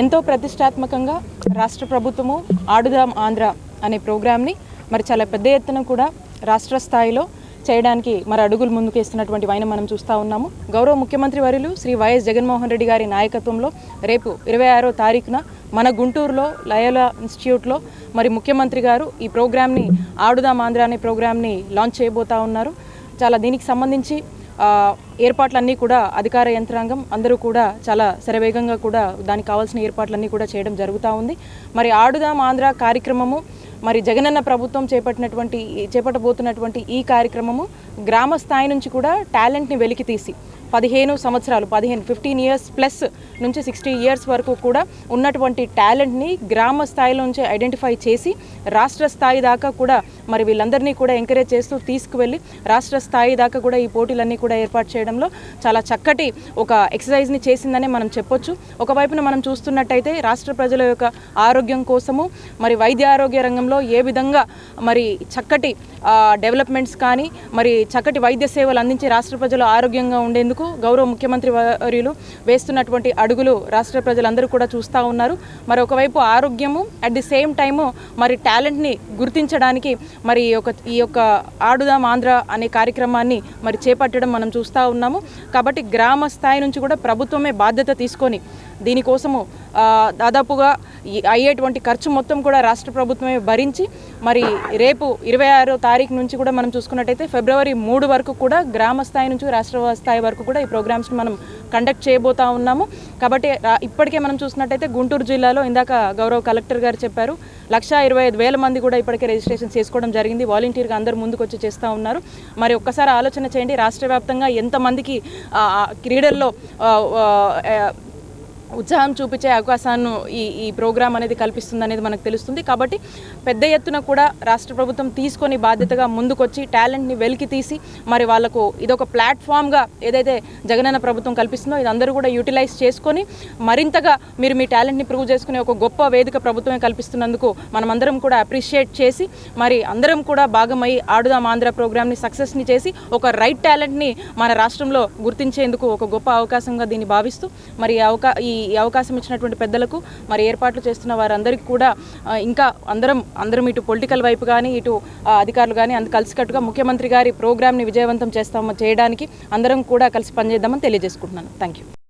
ఎంతో ప్రతిష్టాత్మకంగా రాష్ట్ర ప్రభుత్వము ఆడుదాం ఆంధ్ర అనే ప్రోగ్రామ్ని మరి చాలా పెద్ద ఎత్తున కూడా రాష్ట్ర స్థాయిలో చేయడానికి మరి అడుగులు ముందుకేస్తున్నటువంటి వైన మనం చూస్తూ ఉన్నాము. గౌరవ ముఖ్యమంత్రి వర్యులు శ్రీ వైఎస్ జగన్మోహన్ రెడ్డి గారి నాయకత్వంలో రేపు ఇరవై ఆరో తారీఖున మన గుంటూరులో లయల ఇన్స్టిట్యూట్లో మరి ముఖ్యమంత్రి గారు ఈ ప్రోగ్రామ్ని ఆడుదాం ఆంధ్ర అనే ప్రోగ్రామ్ని లాంచ్ చేయబోతా ఉన్నారు. చాలా దీనికి సంబంధించి ఏర్పాట్లన్నీ కూడా అధికార యంత్రాంగం అందరూ కూడా చాలా శరవేగంగా కూడా దానికి కావాల్సిన ఏర్పాట్లన్నీ కూడా చేయడం జరుగుతూ ఉంది. మరి ఆడుదాం ఆంధ్ర కార్యక్రమము మరి జగనన్న ప్రభుత్వం చేపట్టినటువంటి చేపట్టబోతున్నటువంటి ఈ కార్యక్రమము గ్రామ స్థాయి నుంచి కూడా టాలెంట్ని వెలికి తీసి పదిహేను సంవత్సరాలు పదిహేను ఫిఫ్టీన్ ఇయర్స్ ప్లస్ నుంచి సిక్స్టీ ఇయర్స్ వరకు కూడా ఉన్నటువంటి టాలెంట్ని గ్రామ స్థాయిలో నుంచి ఐడెంటిఫై చేసి రాష్ట్ర స్థాయి దాకా కూడా మరి వీళ్ళందరినీ కూడా ఎంకరేజ్ చేస్తూ తీసుకువెళ్ళి రాష్ట్ర స్థాయి దాకా కూడా ఈ పోటీలన్నీ కూడా ఏర్పాటు చేయడంలో చాలా చక్కటి ఒక ఎక్సర్సైజ్ని చేసిందనే మనం చెప్పొచ్చు. ఒకవైపున మనం చూస్తున్నట్టయితే రాష్ట్ర ప్రజల యొక్క ఆరోగ్యం కోసము మరి వైద్య ఆరోగ్య రంగంలో ఏ విధంగా మరి చక్కటి డెవలప్మెంట్స్ కానీ మరి చక్కటి వైద్య సేవలు అందించి రాష్ట్ర ప్రజలు ఆరోగ్యంగా ఉండేందుకు గౌరవ ముఖ్యమంత్రి వర్యులు వేస్తున్నటువంటి అడుగులు రాష్ట్ర ప్రజలందరూ కూడా చూస్తూ ఉన్నారు. మరి ఒకవైపు ఆరోగ్యము అట్ ది సేమ్ టైము మరి టాలెంట్ని గుర్తించడానికి మరి ఈ యొక్క ఈ యొక్క ఆడుదాం ఆంధ్ర అనే కార్యక్రమాన్ని మరి చేపట్టడం మనం చూస్తూ ఉన్నాము. కాబట్టి గ్రామ స్థాయి నుంచి కూడా ప్రభుత్వమే బాధ్యత తీసుకొని దీనికోసము దాదాపుగా అయ్యేటువంటి ఖర్చు మొత్తం కూడా రాష్ట్ర ప్రభుత్వమే భరించి మరి రేపు ఇరవై ఆరో తారీఖు నుంచి కూడా మనం చూసుకున్నట్టయితే ఫిబ్రవరి మూడు వరకు కూడా గ్రామ స్థాయి నుంచి రాష్ట్ర స్థాయి వరకు కూడా ఈ ప్రోగ్రామ్స్ని మనం కండక్ట్ చేయబోతా ఉన్నాము. కాబట్టి ఇప్పటికే మనం చూసినట్టయితే గుంటూరు జిల్లాలో ఇందాక గౌరవ కలెక్టర్ గారు చెప్పారు లక్షా ఇరవై ఐదు వేల మంది కూడా ఇప్పటికే రిజిస్ట్రేషన్ చేసుకోవడం జరిగింది. వాలంటీర్గా అందరూ ముందుకు వచ్చి చేస్తూ ఉన్నారు. మరి ఒక్కసారి ఆలోచన చేయండి రాష్ట్ర వ్యాప్తంగా ఎంతమందికి క్రీడల్లో ఉత్సాహం చూపించే అవకాశాన్ని ఈ ఈ ప్రోగ్రాం అనేది కల్పిస్తుంది అనేది మనకు తెలుస్తుంది. కాబట్టి పెద్ద ఎత్తున కూడా రాష్ట్ర ప్రభుత్వం తీసుకొని బాధ్యతగా ముందుకొచ్చి టాలెంట్ని వెలికి తీసి మరి వాళ్ళకు ఇదొక ప్లాట్ఫామ్గా ఏదైతే జగనన్న ప్రభుత్వం కల్పిస్తుందో ఇది అందరూ కూడా యూటిలైజ్ చేసుకొని మరింతగా మీరు మీ టాలెంట్ని ప్రూవ్ చేసుకునే ఒక గొప్ప వేదిక ప్రభుత్వమే కల్పిస్తున్నందుకు మనమందరం కూడా అప్రిషియేట్ చేసి మరి అందరం కూడా భాగమై ఆడుదాం ఆంధ్ర ప్రోగ్రామ్ని సక్సెస్ని చేసి ఒక రైట్ టాలెంట్ని మన రాష్ట్రంలో గుర్తించేందుకు ఒక గొప్ప అవకాశంగా దీన్ని భావిస్తూ మరి అవకా ఈ అవకాశం ఇచ్చినటువంటి పెద్దలకు మరి ఏర్పాట్లు చేస్తున్న వారందరికీ కూడా ఇంకా అందరం అందరం ఇటు పొలిటికల్ వైపు కానీ ఇటు అధికారులు కానీ అందు కలిసికట్టుగా ముఖ్యమంత్రి గారి ప్రోగ్రామ్ని విజయవంతం చేస్తాము చేయడానికి అందరం కూడా కలిసి పనిచేద్దామని తెలియజేసుకుంటున్నాను. Thank you